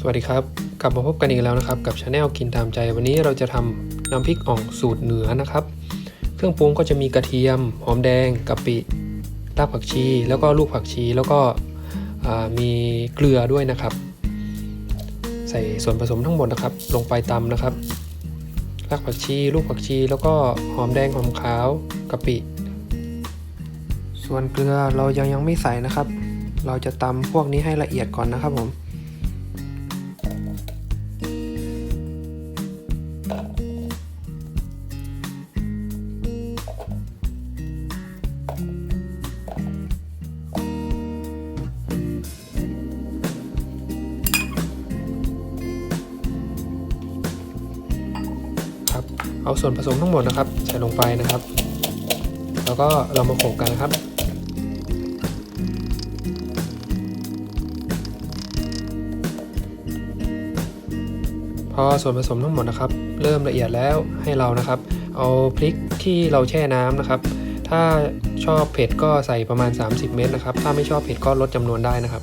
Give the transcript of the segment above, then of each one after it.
สวัสดีครับ กลับมาพบกันอีกแล้วนะครับ กับชาแนลกินตามใจ วันนี้เราจะทำน้ำพริกอ่องสูตรเหนือนะครับ เครื่องปรุงก็จะมีกระเทียม หอมแดงกะปิรากผักชี แล้วก็ลูกผักชี แล้วก็มีเกลือด้วยนะครับ ใส่ส่วนผสมทั้งหมดนะครับ ลงไปตำนะครับรากผักชี ลูกผักชี แล้วก็หอมแดงหอมขาวกะปิ ส่วนเกลือเรายังยังไม่ใส่นะครับ เราจะตำพวกนี้ให้ละเอียดก่อนนะครับผม เอาส่วนผสมทั้งหมดนะครับ ใส่ลงไปนะครับ แล้วก็เรามาโขลกกันนะครับพอส่วนผสมทั้งหมดนะครับ เริ่มละเอียดแล้วให้เรานะครับ เอาพริกที่เราแช่น้ำนะครับ ถ้าชอบเผ็ดก็ใส่ประมาณ 30 เม็ดนะครับ ถ้าไม่ชอบเผ็ดก็ลดจำนวนได้นะครับ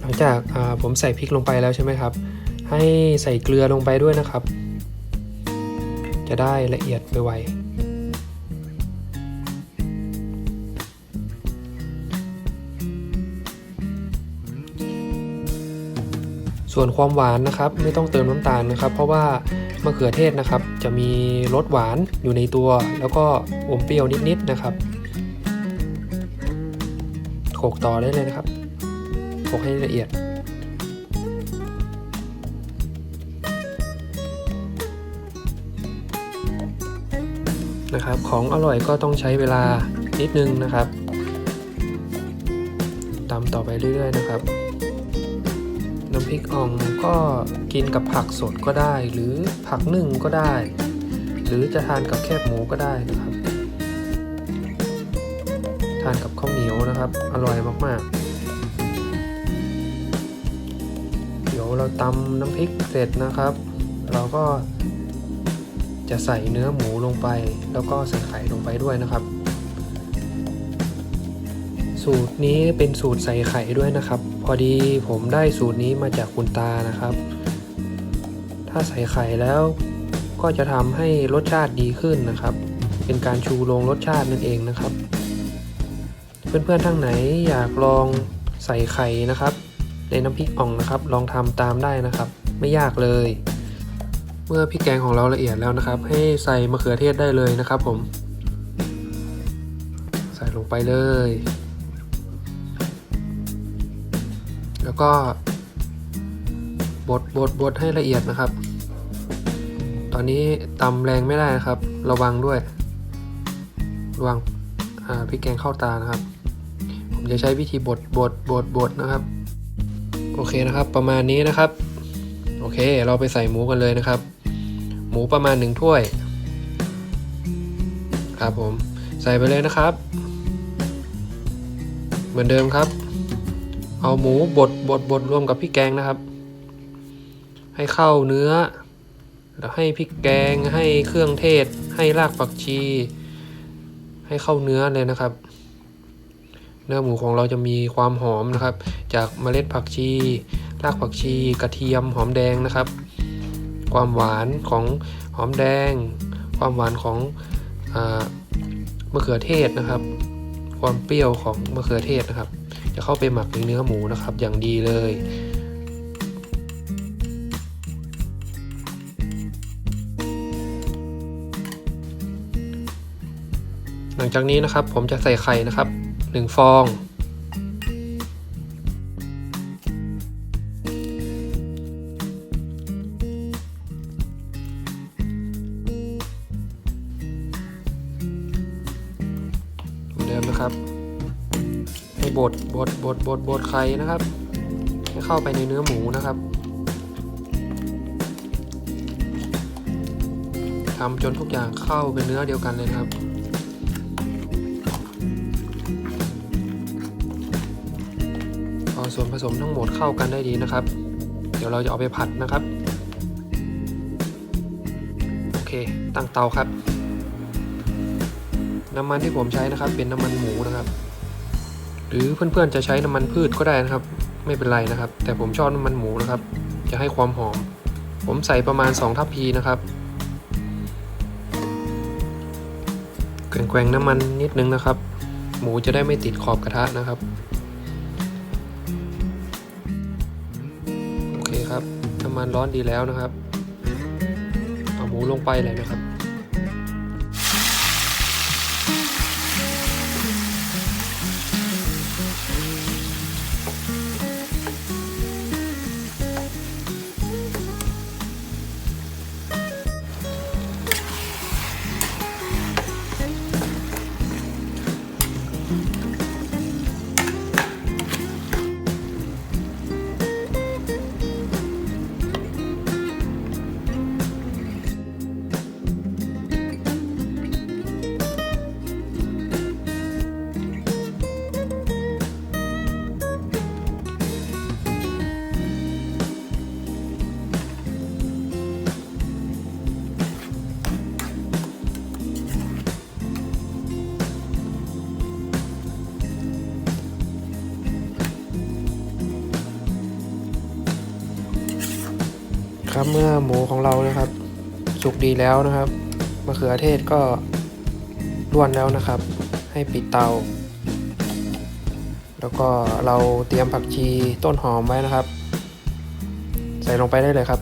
หลังจากอ่าผมใส่พริกลงไปแล้วใช่ไหมครับ ให้ใส่เกลือลงไปด้วยนะครับ จะได้ละเอียดไปไวส่วนความหวานนะครับไม่ต้องเติมน้ำตาลนะครับ เพราะว่ามะเขือเทศนะครับ จะมีรสหวานอยู่ในตัว แล้วก็อมเปรี้ยวนิดๆนะครับโขกต่อได้เลยนะครับโขกให้ละเอียด นะครับ ของอร่อยก็ต้องใช้เวลานิดนึงนะครับตามต่อไปเรื่อยๆนะครับ น้ำพริกอ่องก็กินกับผักสดก็ได้ หรือผักนึ่งก็ได้ หรือจะทานกับแคบหมูก็ได้นะครับ ทานกับข้าวเหนียวนะครับ อร่อยมากๆ เดี๋ยวเราตำน้ำพริกเสร็จนะครับ เราก็ จะใส่เนื้อหมูลงไป แล้วก็ใส่ไข่ลงไปด้วยนะครับ สูตรนี้เป็นสูตรใส่ไข่ด้วยนะครับ พอดีผมได้สูตรนี้มาจากคุณตานะครับ ถ้าใส่ไข่แล้วก็จะทำให้รสชาติดีขึ้นนะครับ เป็นการชูโรงรสชาตินั่นเองนะครับ เพื่อนๆทั้งไหนอยากลองใส่ไข่นะครับ ในน้ำพริกอ่องนะครับ ลองทำตามได้นะครับ ไม่ยากเลย เมื่อพริกแกงของเราละเอียดแล้วนะครับ ให้ใส่มะเขือเทศได้เลยนะครับ ผม ใส่ลงไปเลย แล้วก็บดบดบดให้ละเอียดนะครับ ตอนนี้ตำแรงไม่ได้นะครับ ระวังด้วย ระวังพริกแกงเข้าตานะครับ ผมจะใช้วิธีบดบดบดบดนะครับ โอเคนะครับ ประมาณนี้นะครับ โอเค เราไปใส่หมูกันเลยนะครับ หมูประมาณหนึ่งถ้วย ครับผมใส่ไปเลยนะครับ เหมือนเดิมครับ เอาหมูบดบดบดรวมกับพริกแกงนะครับ ให้เข้าเนื้อ แล้วให้พริกแกงให้เครื่องเทศ ให้รากผักชี ให้เข้าเนื้อเลยนะครับ เนื้อหมูของเราจะมีความหอมนะครับ จากเมล็ดผักชี รากผักชี กระเทียมหอมแดงนะครับ ความหวานของหอมแดง ความหวานของอมะเขือเทศนะครับ ความเปรี้ยวของมะเขือเทศนะครับ จะเข้าไปหมักในเนื้อหมูนะครับ อย่างดีเลยหลังจากนี้นะครับผมจะใส่ไข่นะครับหนึ่งฟอง นะครับ ให้บดบดบดบดบดไข่นะครับ ให้เข้าไปในเนื้อหมูนะครับทำจนทุกอย่างเข้าเป็นเนื้อเดียวกันเลยครับพอส่วนผสมทั้งหมดเข้ากันได้ดีนะครับ เดี๋ยวเราจะเอาไปผัดนะครับ โอเค ตั้งเตาครับ น้ำมันที่ผมใช้นะครับ เป็นน้ำมันหมูนะครับ หรือเพื่อนๆจะใช้น้ำมันพืชก็ได้นะครับ ไม่เป็นไรนะครับ แต่ผมชอบน้ำมันหมูนะครับ จะให้ความหอม ผมใส่ประมาณ 2 ทัพพีนะครับแกว่งๆน้ำมันนิดนึงนะครับ หมูจะได้ไม่ติดขอบกระทะนะครับโอเคครับน้ำมันร้อนดีแล้วนะครับ เอาหมูลงไปเลยนะครับ ครับเมื่อหมูของเรานะครับ สุกดีแล้วนะครับมะเขือเทศก็ร่วนแล้วนะครับ ให้ปิดเตา แล้วก็เราเตรียมผักชีต้นหอมไว้นะครับ ใส่ลงไปได้เลยครับ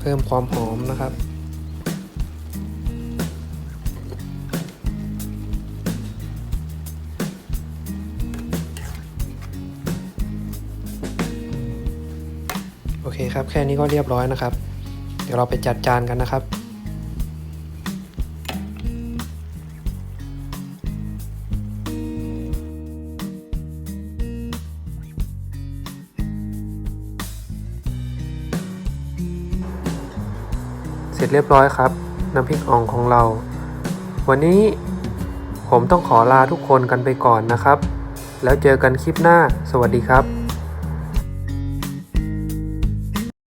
เพิ่มความหอมนะครับ ครับ แค่นี้ก็เรียบร้อยนะครับ เดี๋ยวเราไปจัดจานกันนะครับเสร็จเรียบร้อยครับ น้ำพริกอ่องของเรา วันนี้ผมต้องขอลาทุกคนกันไปก่อนนะครับ แล้วเจอกันคลิปหน้า สวัสดีครับ